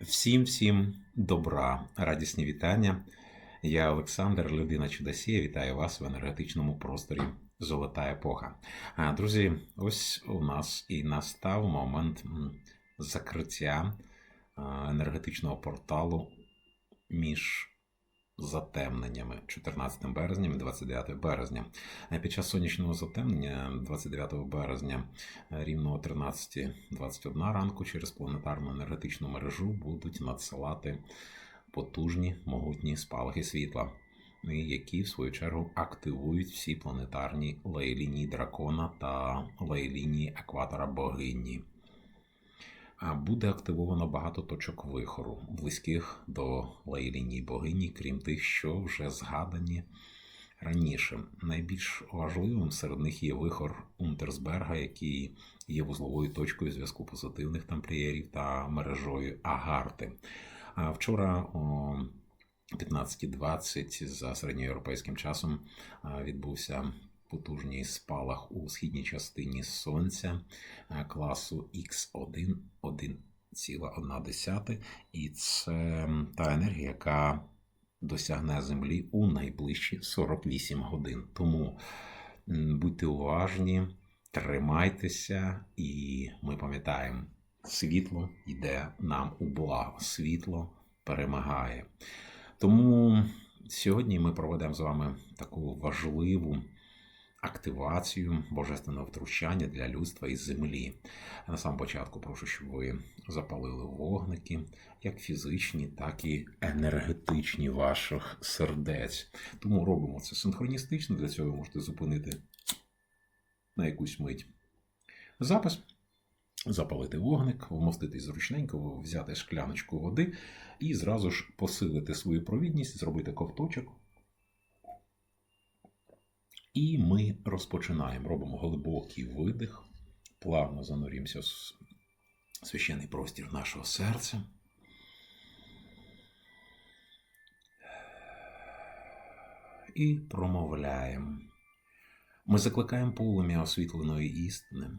Всім всім добра, радісні вітання. Я Олександр, людина Чудосія. Вітаю вас в енергетичному просторі Золота епоха. Друзі, ось у нас і настав момент закриття енергетичного порталу між затемненнями 14 березня і 29 березня. Під час сонячного затемнення 29 березня е, рівно о 13.21 ранку через планетарну енергетичну мережу будуть надсилати потужні могутні спалахи світла, які в свою чергу активують всі планетарні лейлінії дракона та лейлінії екватора богині. Буде активовано багато точок вихору, близьких до лейлінії богині, крім тих, що вже згадані раніше. Найбільш важливим серед них є вихор Унтерсберга, який є вузловою точкою зв'язку позитивних тамплієрів та мережою Агарти. А вчора о 15.20 за середньоєвропейським часом відбувся потужний спалах у східній частині Сонця класу X1 1,1. І це та енергія, яка досягне Землі у найближчі 48 годин. Тому будьте уважні, тримайтеся, і ми пам'ятаємо, світло йде нам у благо, світло перемагає. Тому сьогодні ми проведемо з вами таку важливу активацію божественного втручання для людства і землі. На самому початку прошу, щоб ви запалили вогники, як фізичні, так і енергетичні ваших сердець. Тому робимо це синхроністично. Для цього ви можете зупинити на якусь мить запис. Запалити вогник, вмоститись зручненько, взяти шкляночку води і зразу ж посилити свою провідність, зробити ковточок. І ми розпочинаємо. Робимо глибокий видих, плавно занурімося в священний простір нашого серця. І промовляємо. Ми закликаємо полум'я освітленої істини.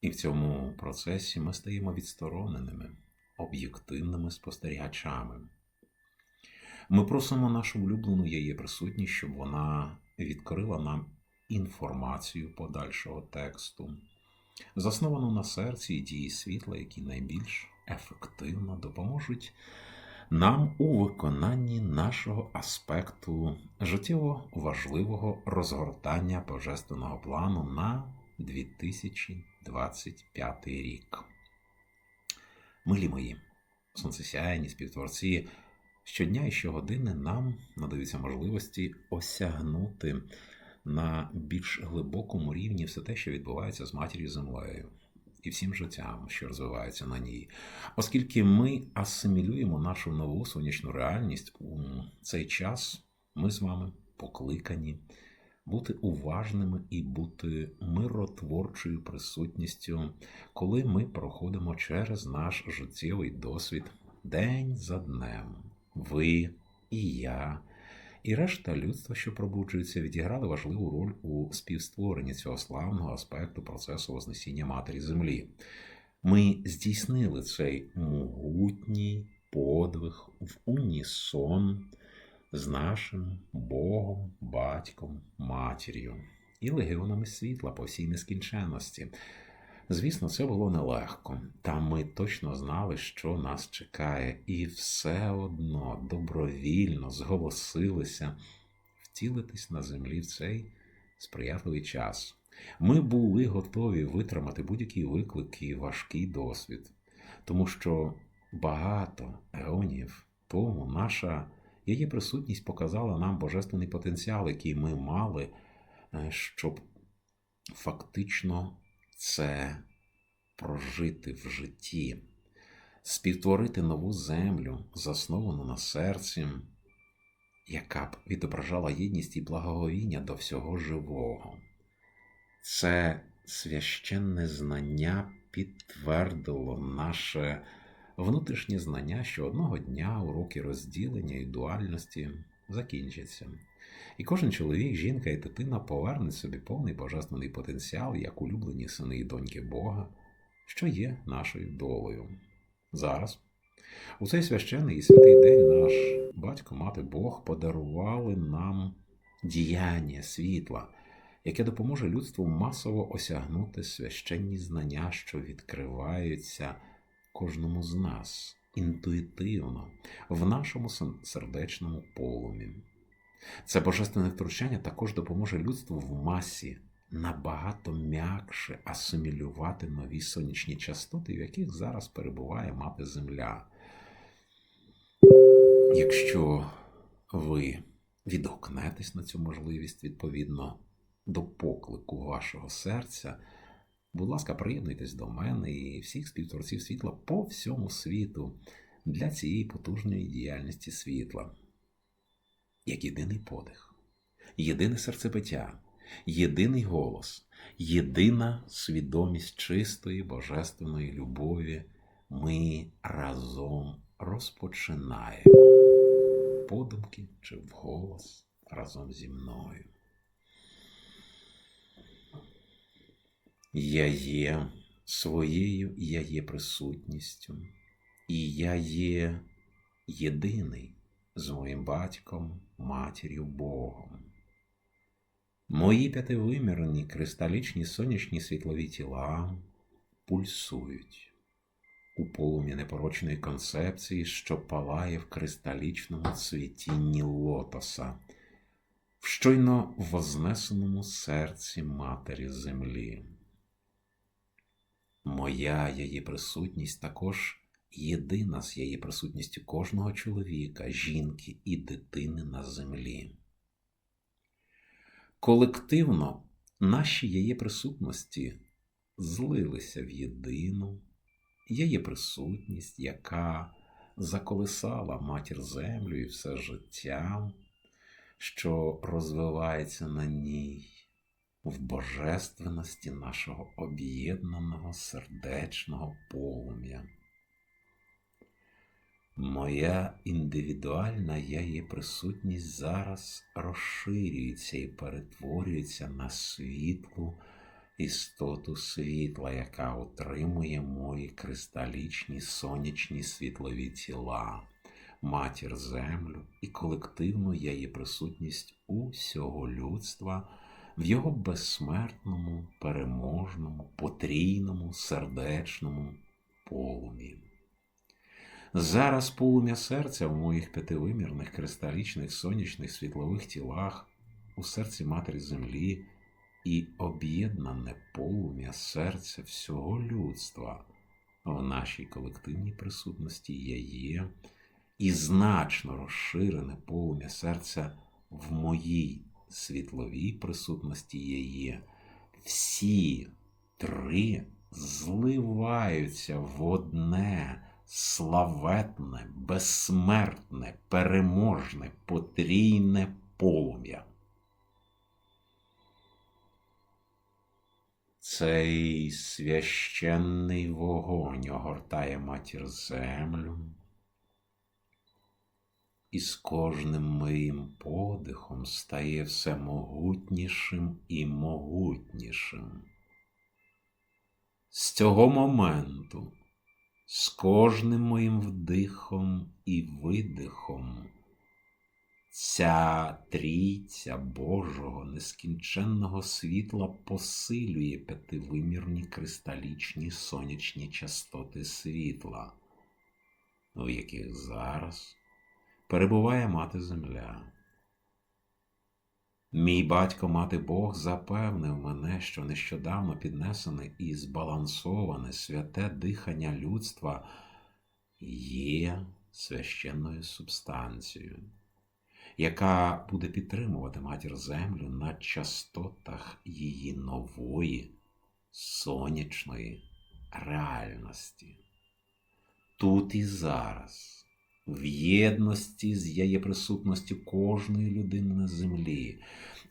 І в цьому процесі ми стаємо відстороненими, об'єктивними спостерігачами. Ми просимо нашу улюблену її присутність, щоб вона відкрила нам інформацію подальшого тексту, засновану на серці і дії світла, які найбільш ефективно допоможуть нам у виконанні нашого аспекту життєво важливого розгортання божественного плану на 2025 рік. Милі мої, сонцесяйні співтворці, щодня і щогодини нам надаються можливості осягнути на більш глибокому рівні все те, що відбувається з матір'ю землею і всім життям, що розвивається на ній, оскільки ми асимілюємо нашу нову сонячну реальність у цей час, ми з вами покликані бути уважними і бути миротворчою присутністю, коли ми проходимо через наш життєвий досвід день за днем. Ви і я, і решта людства, що пробуджується, відіграли важливу роль у співстворенні цього славного аспекту процесу Вознесіння Матері Землі. Ми здійснили цей могутній подвиг в унісон з нашим Богом, батьком, матір'ю і легіонами світла по всій нескінченності. Звісно, це було нелегко, та ми точно знали, що нас чекає, і все одно добровільно зголосилися втілитись на землі в цей сприятливий час. Ми були готові витримати будь-які виклики і важкий досвід, тому що багато еонів тому наша її присутність показала нам божественний потенціал, який ми мали, е, щоб фактично це прожити в житті, співтворити нову землю, засновану на серці, яка б відображала єдність і благоговіння до всього живого. Це священне знання підтвердило наше внутрішнє знання, що одного дня уроки розділення і дуальності закінчаться. І кожен чоловік, жінка і дитина поверне собі повний божественний потенціал, як улюблені сини і доньки Бога, що є нашою долею. Зараз У цей священний і святий день наш батько, мати Бог подарували нам діяння світла, яке допоможе людству масово осягнути священні знання, що відкриваються кожному з нас інтуїтивно в нашому сердечному полумі. Це божественне втручання також допоможе людству в масі набагато м'якше асимілювати нові сонячні частоти, в яких зараз перебуває мати Земля. Якщо ви відгукнетесь на цю можливість відповідно до поклику вашого серця, будь ласка, приєднуйтесь до мене і всіх співтворців світла по всьому світу для цієї потужної діяльності світла, як єдиний подих, єдине серцебиття, єдиний голос, єдина свідомість чистої божественної любові. Ми разом розпочинаємо подумки чи вголос разом зі мною. Я є своєю, я є присутністю, і я є єдиний з моїм батьком, матір'ю Богом. Мої п'ятивимірні кристалічні сонячні світлові тіла пульсують у полум'я непорочної концепції, що палає в кристалічному цвітінні лотоса, в щойно вознесеному серці Матері Землі. Моя її присутність також єдина з її присутністю кожного чоловіка, жінки і дитини на землі. Колективно наші її присутності злилися в єдину її присутність, яка заколисала матір землю і все життя, що розвивається на ній в божественності нашого об'єднаного сердечного полум'я. Моя індивідуальна я її присутність зараз розширюється і перетворюється на світлу істоту світла, яка утримує мої кристалічні сонячні світлові тіла, матір землю і колективну її присутність усього людства в його безсмертному, переможному, потрійному, сердечному полумі. Зараз полум'я серця в моїх п'ятивимірних кристалічних сонячних світлових тілах у серці Матері Землі і об'єднане полум'я серця всього людства в нашій колективній присутності я є, і значно розширене полум'я серця в моїй світловій присутності я є. Всі три зливаються в одне славетне, безсмертне, переможне, потрійне полум'я. Цей священний вогонь огортає матір землю, і з кожним моїм подихом стає все могутнішим і могутнішим. З цього моменту, з кожним моїм вдихом і видихом Ця трійця Божого нескінченного світла посилює п'ятивимірні кристалічні сонячні частоти світла, в яких зараз перебуває мати Земля. Мій батько мати Бог запевнив мене, що нещодавно піднесене і збалансоване святе дихання людства є священною субстанцією яка буде підтримувати матір землю на частотах її нової сонячної реальності. Тут і зараз, в єдності з її присутністю кожної людини на землі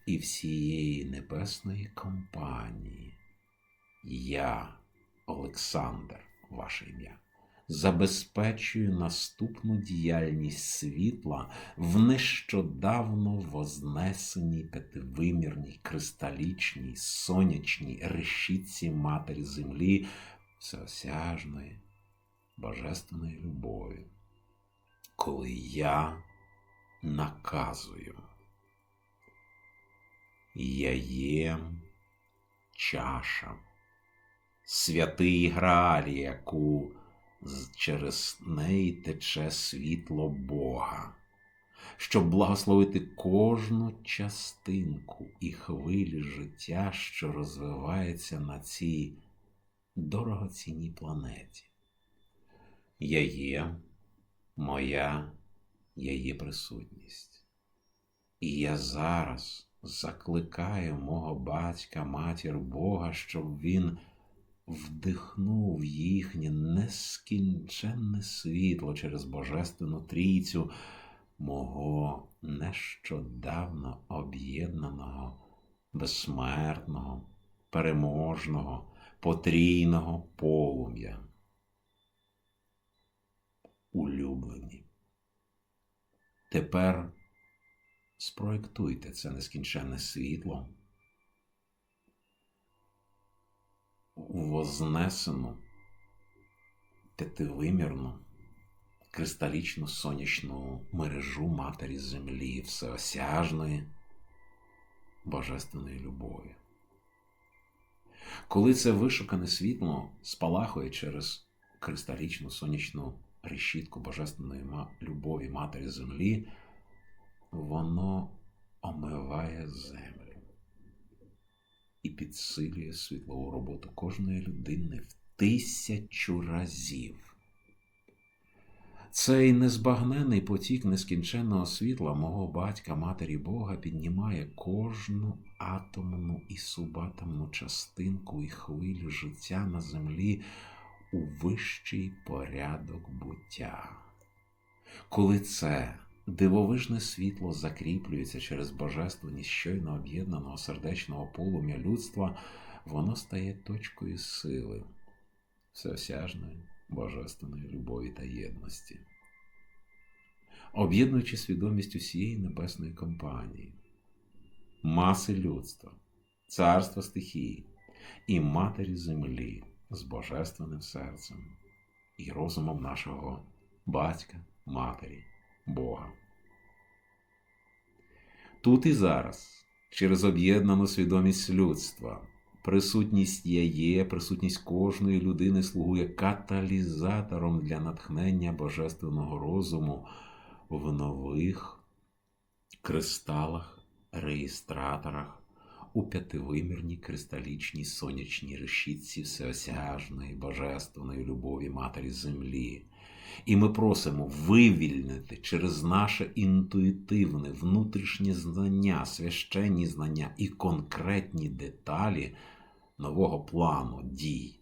і всієї небесної компанії. Я, Олександр, ваше ім'я забезпечує наступну діяльність світла в нещодавно вознесеній п'ятивимірній кристалічній сонячній решітці Матері Землі всеосяжної, божественної любові, коли я наказую. Я є чаша, святий Грааль, яку через неї тече світло Бога, щоб благословити кожну частинку і хвилі життя, що розвивається на цій дорогоцінній планеті. Я є моя, є присутність. І я зараз закликаю мого батька, матір Бога, щоб він вдихнув їхнє нескінченне світло через Божественну трійцю мого нещодавно об'єднаного, безсмертного, переможного, потрійного полум'я. Улюблені. Тепер спроєктуйте це нескінченне світло вознесену п'ятивимірну кристалічну сонячну мережу Матері Землі всеосяжної божественної любові. Коли це вишукане світло спалахує через кристалічну сонячну решітку божественної любові Матері Землі, воно омиває землю і підсилює світлову роботу кожної людини в тисячу разів. Цей незбагнений потік нескінченного світла мого батька, матері Бога піднімає кожну атомну і субатомну частинку і хвилю життя на землі у вищий порядок буття. Коли це дивовижне світло закріплюється через божественність щойно об'єднаного сердечного полум'я людства, воно стає точкою сили, всеосяжної божественної любові та єдності. Об'єднуючи свідомість усієї небесної компанії, маси людства, царства стихії і матері землі з божественним серцем і розумом нашого батька, матері, Бога. Тут і зараз, через об'єднану свідомість людства, присутність я є, присутність кожної людини слугує каталізатором для натхнення божественного розуму в нових кристалах, реєстраторах, у п'ятивимірній кристалічній сонячній решітці всеосяжної божественної любові Матері Землі. І ми просимо вивільнити через наше інтуїтивне внутрішнє знання, священні знання і конкретні деталі нового плану дій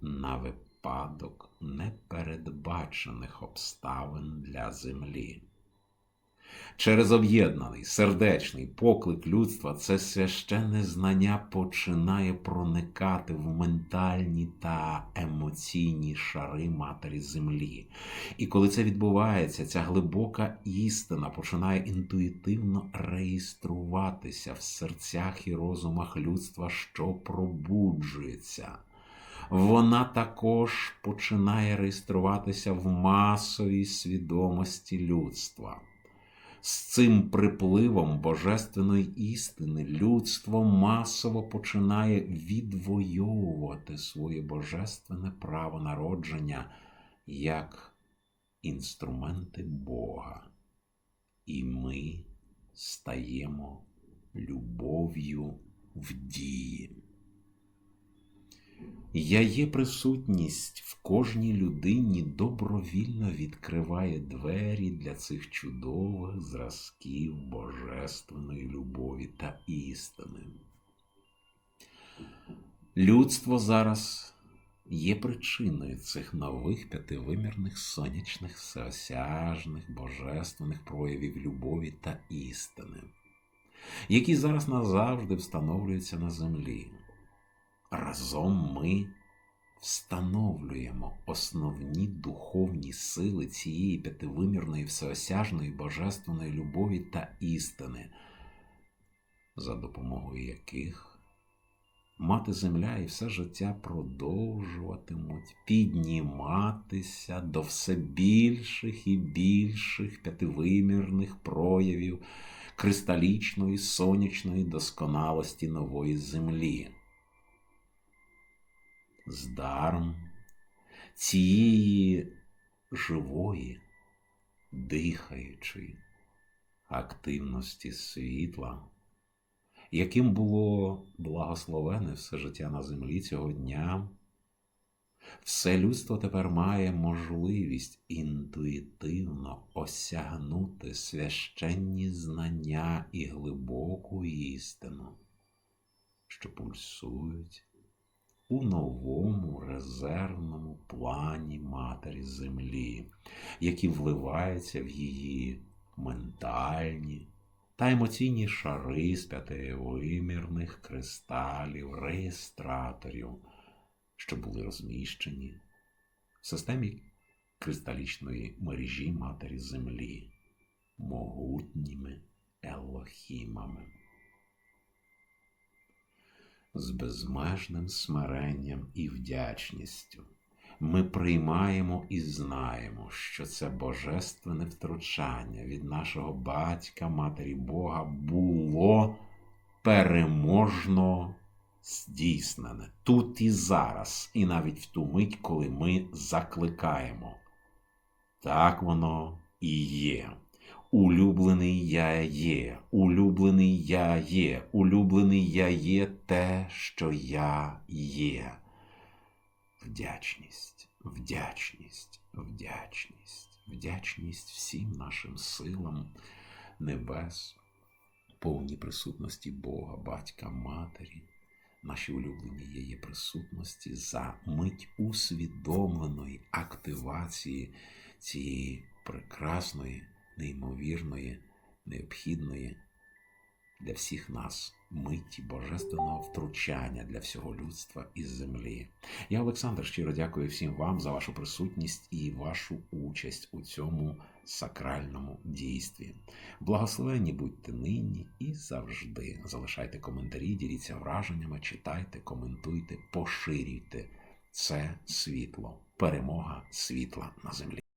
на випадок непередбачених обставин для землі. Через об'єднаний сердечний поклик людства це священне знання починає проникати в ментальні та емоційні шари матері землі. І коли це відбувається, ця глибока істина починає інтуїтивно реєструватися в серцях і розумах людства, що пробуджується. Вона також починає реєструватися в масовій свідомості людства. З цим припливом божественної істини людство масово починає відвоювати своє божественне право народження як інструменти Бога. І ми стаємо любов'ю в дії. Я є присутність в кожній людині добровільно відкриває двері для цих чудових зразків божественної любові та істини. Людство зараз є причиною цих нових п'ятивимірних сонячних всеосяжних божественних проявів любові та істини, які зараз назавжди встановлюються на землі. Разом ми встановлюємо основні духовні сили цієї п'ятивимірної всеосяжної божественної любові та істини, за допомогою яких мати земля і все життя продовжуватимуть підніматися до все більших і більших п'ятивимірних проявів кристалічної сонячної досконалості нової землі. З даром цієї живої, дихаючої активності світла, яким було благословене все життя на землі цього дня, все людство тепер має можливість інтуїтивно осягнути священні знання і глибоку істину, що пульсують у новому резервному плані Матері Землі, які вливаються в її ментальні та емоційні шари з п'ятивимірних кристалів, реєстраторів, що були розміщені в системі кристалічної мережі Матері Землі, могутніми елохімами. З безмежним смиренням і вдячністю ми приймаємо і знаємо, що це божественне втручання від нашого батька, Матері Бога було переможно здійснене тут і зараз, і навіть в ту мить, коли ми закликаємо. Так воно і є. Улюблений я є, улюблений я є, улюблений я є те, що я є. Вдячність, вдячність, вдячність, вдячність всім нашим силам небес, повній присутності Бога, Батька, Матері, нашій улюбленій її присутності за мить усвідомленої активації цієї прекрасної, неймовірної, необхідної для всіх нас миті божественного втручання для всього людства із землі. Я, Олександр, щиро дякую всім вам за вашу присутність і вашу участь у цьому сакральному дійстві. Благословенні будьте нині і завжди. Залишайте коментарі, діліться враженнями, читайте, коментуйте, поширюйте. Це світло, перемога світла на землі.